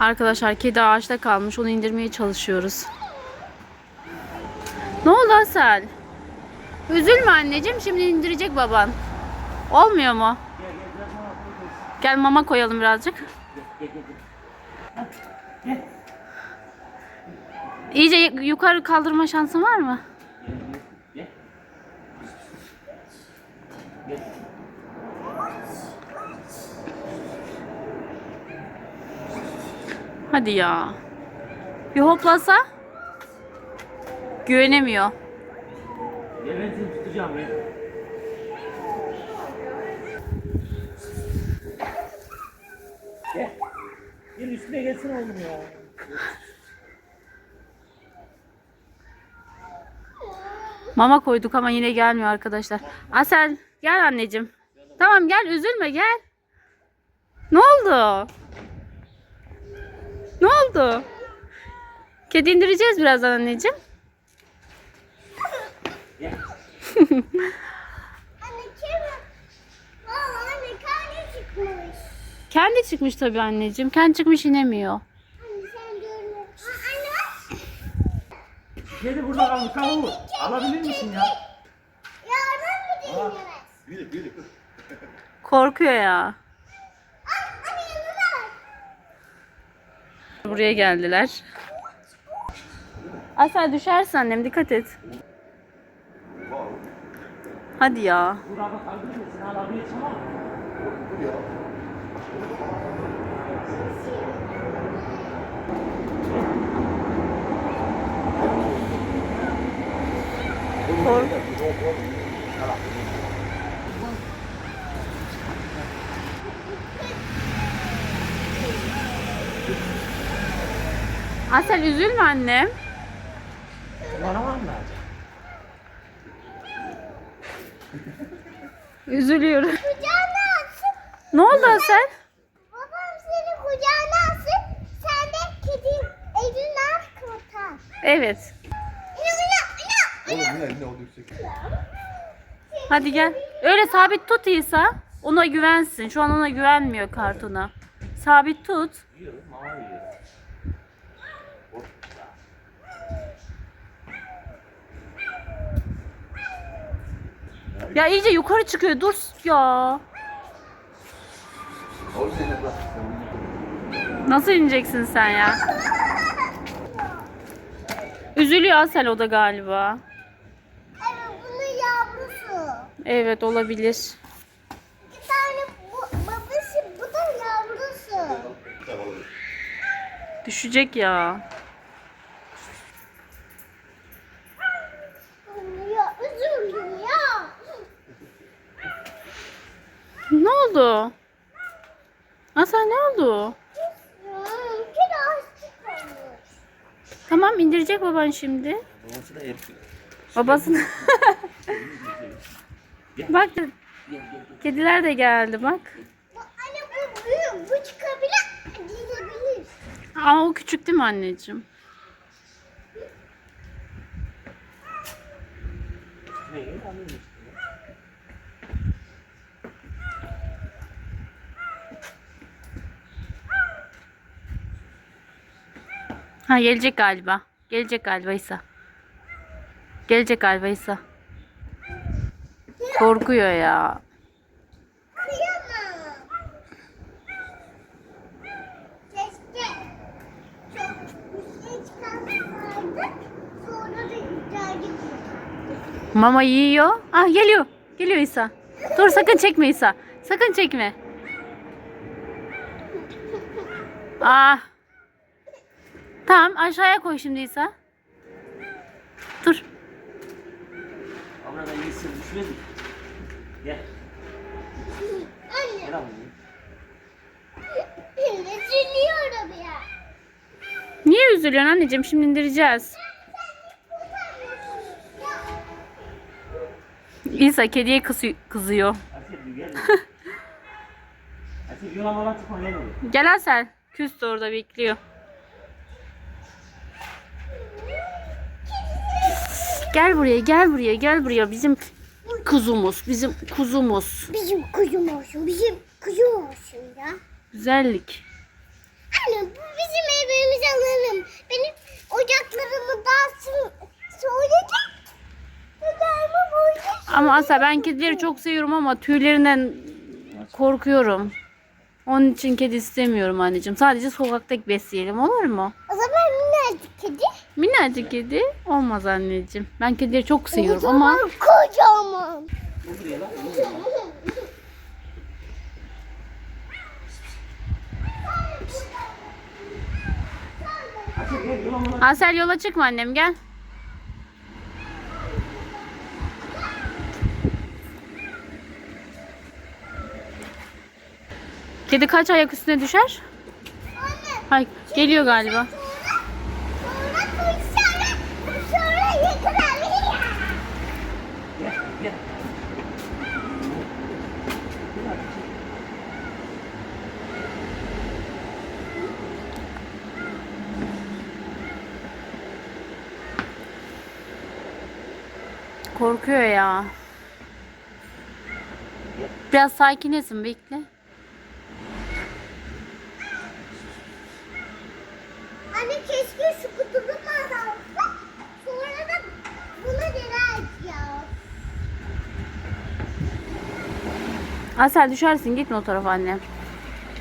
Arkadaşlar kedi ağaçta kalmış. Onu indirmeye çalışıyoruz. Ne oldu Asel? Üzülme anneciğim. Şimdi indirecek baban. Olmuyor mu? Gel mama koyalım birazcık. İyice yukarı kaldırma şansın var mı? Hadi ya. Bir hoplasa güvenemiyor. Seni tutacağım ya. Gel. Gel üstüne gelsin oğlum ya. Mama koyduk ama yine gelmiyor arkadaşlar. Asel gel anneciğim. Tamam gel üzülme gel. Ne oldu? Ne oldu? Kedi indireceğiz birazdan anneciğim. Anne kim? Aa, anne karnı çıkmış. Kendi çıkmış tabii anneciğim. Kendi çıkmış inemiyor. Anne sen görme. Aa, anne bak. Kedi burada kalmış kavuğu. Alabilir misin ya? Ya oradan mı. Korkuyor ya. Aa, anne yanına. Buraya geldiler. Asel düşersin annem dikkat et. Hadi ya. Burada kaldırır mısın? Alabilir tamam mı? Dur ya. Kork. Asel üzülme annem. Bana var mı? Üzülüyorum. Kucağına alsın. Ne oldu Asel? Babam seni kucağına alsın. Sen de kedi elini al kurtar. Evet. Oğlum yine ne oldu yüksek? Hadi gel. Öyle sabit tut İsa. Ona güvensin. Şu an ona güvenmiyor kartona. Sabit tut. Yiyor, mama yiyor. Ya iyice yukarı çıkıyor. Dur ya. Nasıl ineceksin sen ya? Üzülüyor Asel o da galiba. Evet bunun yavrusu. Evet olabilir. Bir tane bu, babası bu da yavrusu. Düşecek ya. Anne ya üzüldüm ya. Ne oldu? Asel ne oldu? Tamam indirecek baban şimdi. Babası da erkek. Babasını. bak Gel gel gel. kediler de geldi bak. Bu- Anne bu büyük. Bu çıkabilir. Gidebilir. Ama o küçük değil mi anneciğim? Ne Ha gelecek galiba. Gelecek galiba İsa. Gelecek galiba İsa. Korkuyor ya. Mama yiyor. Ah geliyor. Geliyor İsa. Dur sakın çekme İsa. Sakın çekme. Ah. Tamam aşağıya koy şimdi İsa. Dur. Ama da iyisin düşmedik. Gel. Anne. Gel abi. Üzülüyorum ya. Niye üzülüyorsun anneciğim? Şimdi indireceğiz. İsa kediye kızı- kızıyor. Bir gel. Asıl yola mola çıkma gel. Gel Asel. Küstü orada bekliyor. Gel buraya, gel buraya, gel buraya. Bizim kuzumuz, bizim kuzumuz. Bizim kuzum olsun, bizim kuzum olsun ya. Güzellik. Anne bu bizim evimizi alalım. Benim ocaklarımı dağıtsın. Söyledi. Ama Asa ben kedileri çok seviyorum ama tüylerinden korkuyorum. Onun için kedi istemiyorum anneciğim. Sadece sokaktaki besleyelim olur mu? O zaman minnacık kedi. Minnacık kedi olmaz anneciğim. Ben kedileri çok seviyorum ama Kocaman. Asel yola çıkma annem gel. Kedi kaç ayak üstüne düşer? Anne. Hay geliyor galiba. Sonra sonra sonra yıkılalım. Gel gel. Korkuyor ya. Biraz sakinlesin bekle. Anne keşke şu kutubu alsak. Sonra da bunu geri açacağız. Asel düşersin gitme o tarafa annem.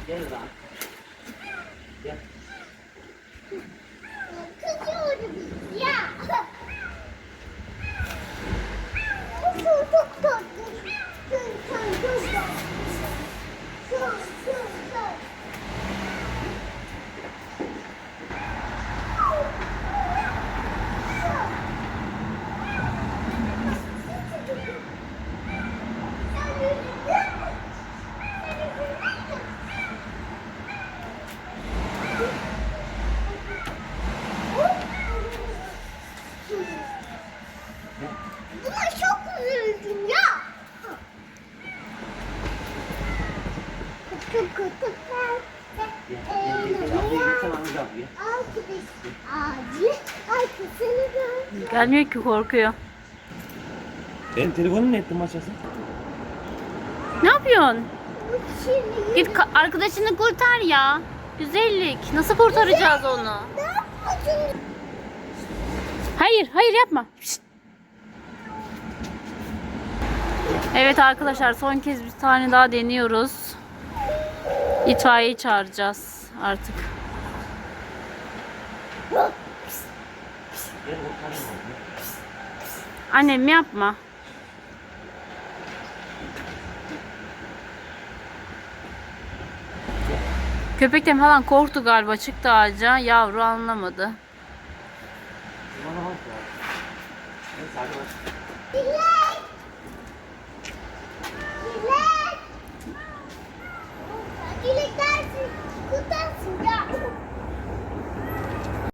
Gel lan. Gel. Kızıyordu biz ya. Bu çok çok tatlı. Çok çok çok tatlı. Çok çok tatlı. Buna çok üzüldüm ya. Kutu kutu Gel gel gel. gel. Abla git sen anı al gel. Arkadaş ağacı arkasını gör. Gelmiyor ki korkuyor. Benim telefonum ne ettin maçasın? Ne yapıyorsun? Şimdi Git ka- arkadaşını kurtar ya. Güzellik. Nasıl kurtaracağız onu? ne yapıyorsun? Hayır, hayır yapma. Şşt. Evet arkadaşlar son kez bir tane daha deniyoruz. İtfaiyeyi çağıracağız artık. Annem yapma. Köpekten falan korktu galiba çıktı ağaca. Yavru anlamadı. Dilek dersin, kutarsın